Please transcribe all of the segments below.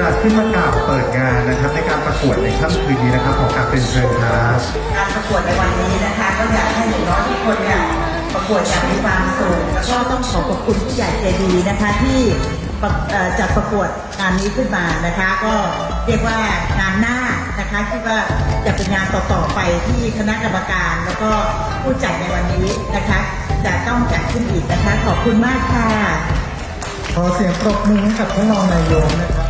กรขึ้นมากราบเปิดงานนะครับในการประกวดในค่ำคืนนี้นะครับของการเป็นเชิญครับการประกวดในวันนี้นะคะ ก็อยากให้หนูน้อยทุกคนเนี่ยประกวดอย่างมีความสุขก็ต้องขอขอบคุณผู้ใหญ่ใจดีนะคะที่จัดประกวดงานนี้ขึ้นมานะคะ ก็เรียกว่างานหน้านะคะคิดว่าจะเป็นงานต่อๆไปที่คณะกรรมการ แล้วก็ผู้จัดในวันนี้นะคะ จะต้องจัดขึ้นอีกนะคะ ขอบคุณมากค่ะขอเสียงปรบมือกับท่านรองนายกนะครับ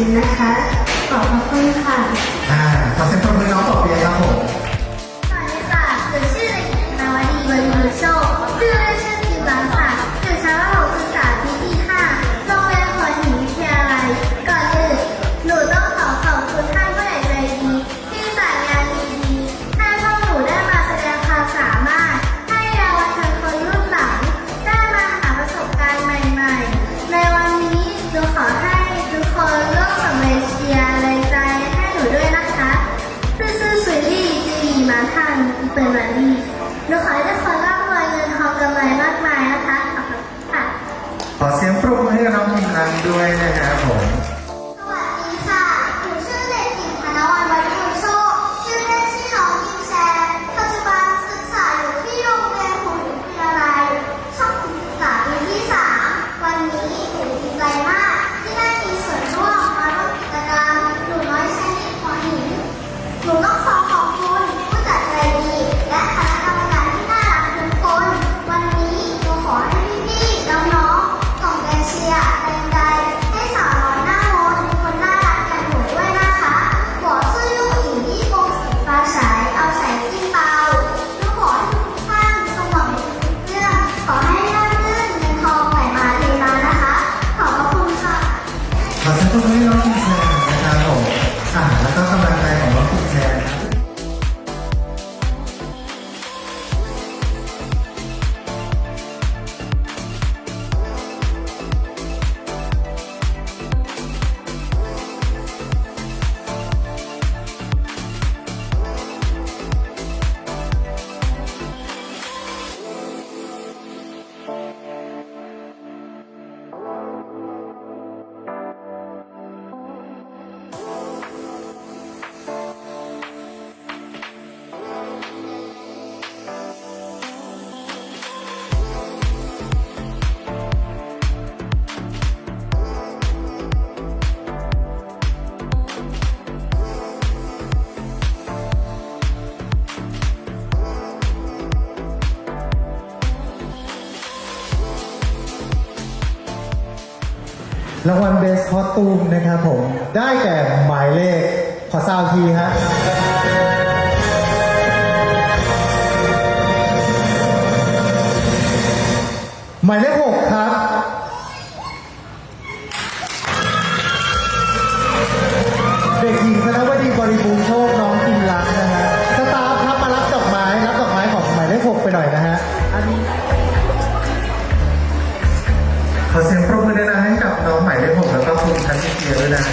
ิงนะคะ ขอบคุณค่ะ รางวัลเบสคอตูมนะครับผม ได้แก่หมายเลขขอซาวทีฮะหมายเลขหกครับ ขอเสียงปรบมือด้วยนะให้กับน้องหมายเลขหกแล้วก็คุณทันทีเซียด้วยนะ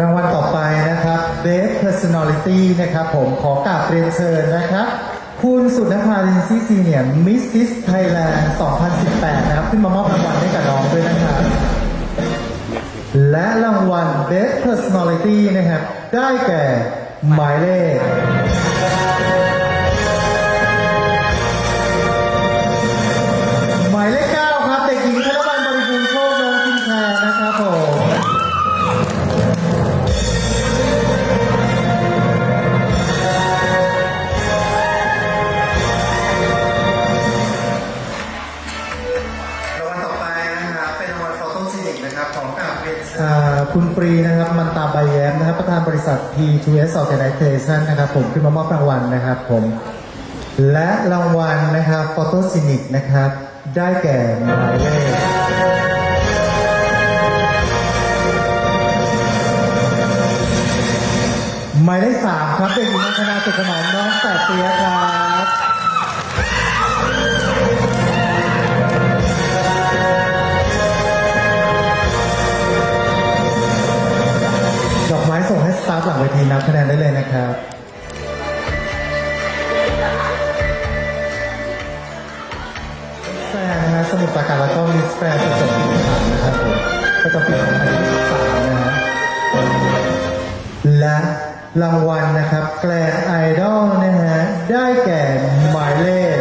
รางวัลต่อไปนะครับ Best Personality นะครับผมขอกราบเรียนเชิญนะครับ คุณสุนภาลินซีซีเนี่ยมิสซิสไทยแลนด์ 2018 นะครับ ขึ้นมามอบรางวัลให้กับน้องด้วยนะครับ และรางวัล Best Personality นะครับ ได้แก่หมายเลข มันตาใบแย้มนะครับ ประธานบริษัท P2S Organization นะครับ ผมขึ้นมามอบรางวัลนะครับผม และรางวัลนะครับฟอโตซินิกนะครับ ได้แก่หมายเลขหมายเลขสามครับเด็กหญิงนันทนาสุขขนอมน้องแปดเตียครับ ทีนับคะแนนได้เลยนะครับแฟนนะฮะสมุดประการแล้วก็มิสแฟนประจำปีสามนะครับผมประจำปี2023นะฮะและรางวัลนะครับ แกลนไอดอลนะฮะได้แก่หมายเลข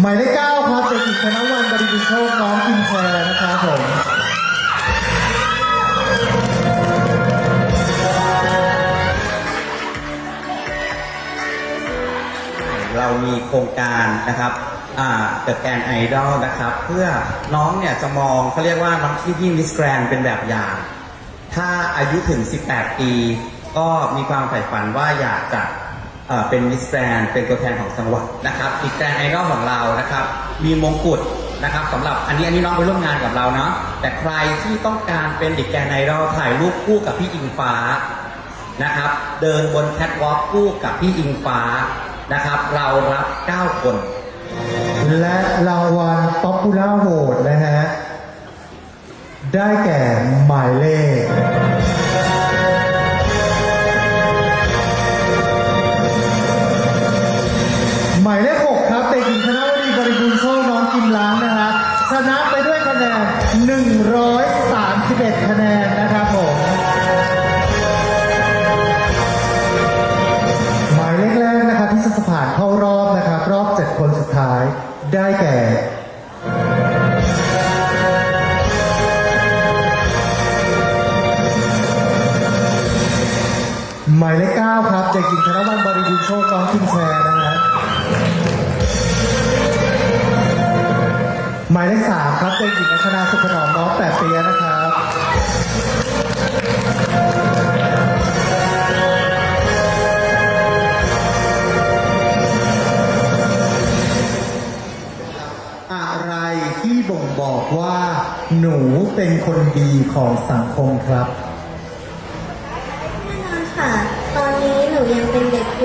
หมายเลขเก้าครับเด็กหญิงธนวันบริบูรณ์โชคน้องอินแชร์นะครับผม โครงการนะครับเกิดแกนไอดอลนะครับ เพื่อน้องเนี่ยจะมองเขาเรียกว่าน้องที่ยิ่งมิสแกรนเป็นแบบอย่าง ถ้าอายุถึง 18 ปี ก็มีความใฝ่ฝันว่าอยากจะเป็นมิสแกรนเป็นตัวแทนของจังหวัดนะครับอีกแกรนไอดอลของเรานะครับ มีมงกุฎนะครับสำหรับอันนี้อันนี้น้องไปร่วมงานกับเราเนาะแต่ใครที่ต้องการเป็นเด็กแกรนไอดอลถ่ายรูปคู่กับพี่อิงฟ้านะครับ เดินบนแคทวอล์กคู่กับพี่อิงฟ้า นะครับ เรารับ 9 คน และรางวัลป๊อปปูล่าโหวตนะฮะ ได้แก่หมายเลข ด็กหญิงธนวันบริบูรณ์โชคน้องคิมแชร์นะฮะหมายเลข3ครับเด็กหญิงอัชนาสุขนอมน้องแปดเปียนะครับอะไรที่บ่งบอกว่า หนูเป็นคนดีของสังคมครับ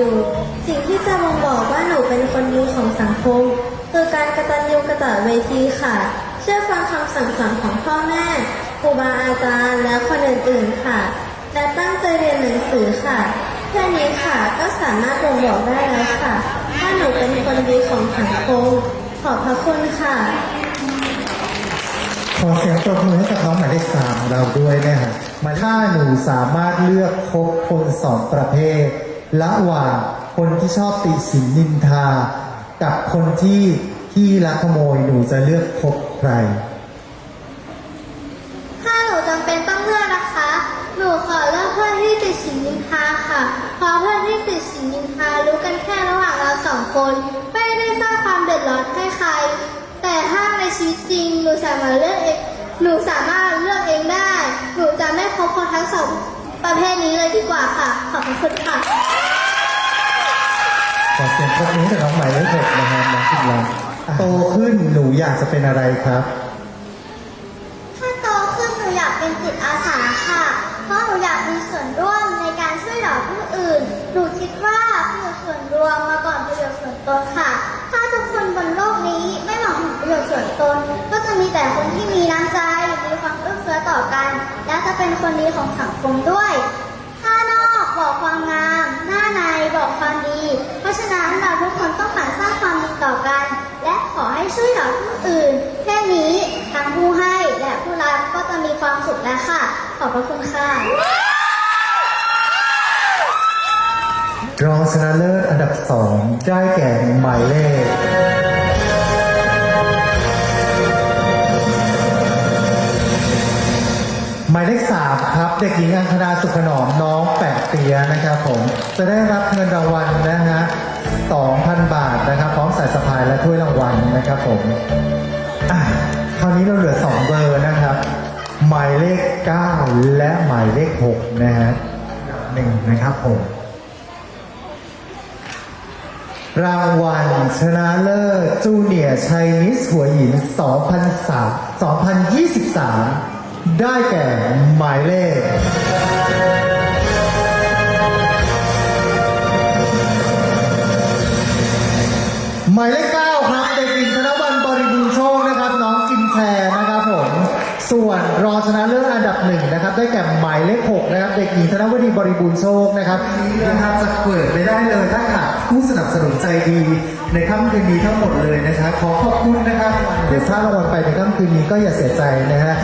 อยู่ สิ่งที่จะบ่งบอกว่าหนูเป็นคนดีของสังคมคือการกระตัญญูกระตเวทีค่ะ เชื่อฟังคำสั่งสอนของพ่อแม่ครูบาอาจารย์และคนอื่นๆค่ะ และตั้งใจเรียนหนังสือค่ะแค่นี้ค่ะก็สามารถบ่งบอกได้แล้วค่ะว่าหนูเป็นคนดีของสังคมขอบพระคุณค่ะ ขอเสียงปรบมือให้กับน้องหมายเลขสามของเราด้วยนะฮะมาถ้าหนูสามารถเลือกคบคนสองประเภท ระหว่างคนที่ชอบติฉินนินทา กับคนที่ที่ลักขโมยหนูจะเลือกคบใคร ถ้าหนูจำเป็นต้องเลือกนะคะ หนูขอเลือกเพื่อนที่ติดสินนินทาค่ะ เพราะเพื่อนที่ติดสินนินทารู้กันแค่ระหว่างเราสองคน ไม่ได้สร้างความเดือดร้อนให้ใคร แต่ถ้าในชีวิตจริงหนูสามารถเลือกเอง หนูสามารถเลือกเองได้ หนูจะไม่คบคนทั้งสอง ประเภทนี้เลยดีกว่าค่ะ ขอบคุณค่ะ ขอเสียงปรบมือให้กับน้องหมายเลขหกนะครับน้องกินลังโตขึ้นหนูอยากจะเป็นอะไรครับ ถ้าโตขึ้นหนูอยากเป็นจิตอาสาค่ะ เพราะหนูอยากมีส่วนร่วมในการช่วยเหลือผู้อื่น หนูคิดว่าประโยชน์ส่วนรวมมาก่อนประโยชน์ส่วนตนค่ะ ถ้าทุกคนบนโลกนี้ไม่มองถึงประโยชน์ส่วนตน ก็จะมีแต่คนที่มีน้ำใจ ต่อกัน และจะเป็นคนดีของสังคมด้วยถ้านอกบอกความงาม หน้าในบอกความดี เพราะฉะนั้นเราทุกคนต้องหมั่นสร้างความดีต่อกัน และขอให้ช่วยเหลือผู้อื่นแค่นี้ทั้งผู้ให้และผู้รับก็จะมีความสุขแล้วค่ะ ขอบพระคุณค่ะรองชนะเลิศอันดับสองได้แก่หมายเลข เลขสามครับ เด็กหญิงอังคณาสุขนอมน้องแปะเตียนะครับผมจะได้รับเงินรางวัลนะฮะ2,000 บาทนะครับ พร้อมสายสะพายและถ้วยรางวัลนะครับผมอะคราวนี้เราเหลือ 2 เบอร์นะครับ หมายเลข 9 และหมายเลข 6 นะฮะหนึ่งนะครับผมรางวัลชนะเลิศจูเนียร์ชัยนิสหัวหิน 2003 2023 ได้แก่หมายเลขหมายเลข9ครับเด็กหญิงธนบัลบริบูรณ์โชคนะครับ น้องกินแชร์นะครับผม ส่วนรองชนะเลิศอันดับหนึ่งนะครับ ได้แก่หมายเลข6นะครับ เด็กหญิงธนวดีบริบูรณ์โชคนะครับนะครับจะเปิดไม่ได้เลยถ้าขาดผู้สนับสนุนใจดีในค่ำคืนนี้ทั้งหมดเลยนะครับขอขอบคุณนะครับเดี๋ยวถ้ารางวัลไปในค่ำคืนนี้ก็อย่าเสียใจนะฮะ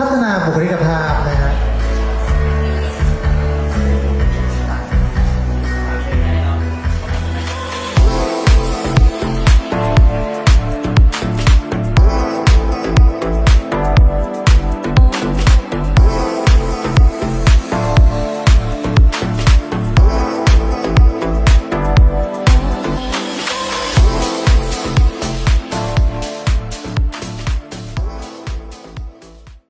พัฒนาบุคลิกภาพนะฮะ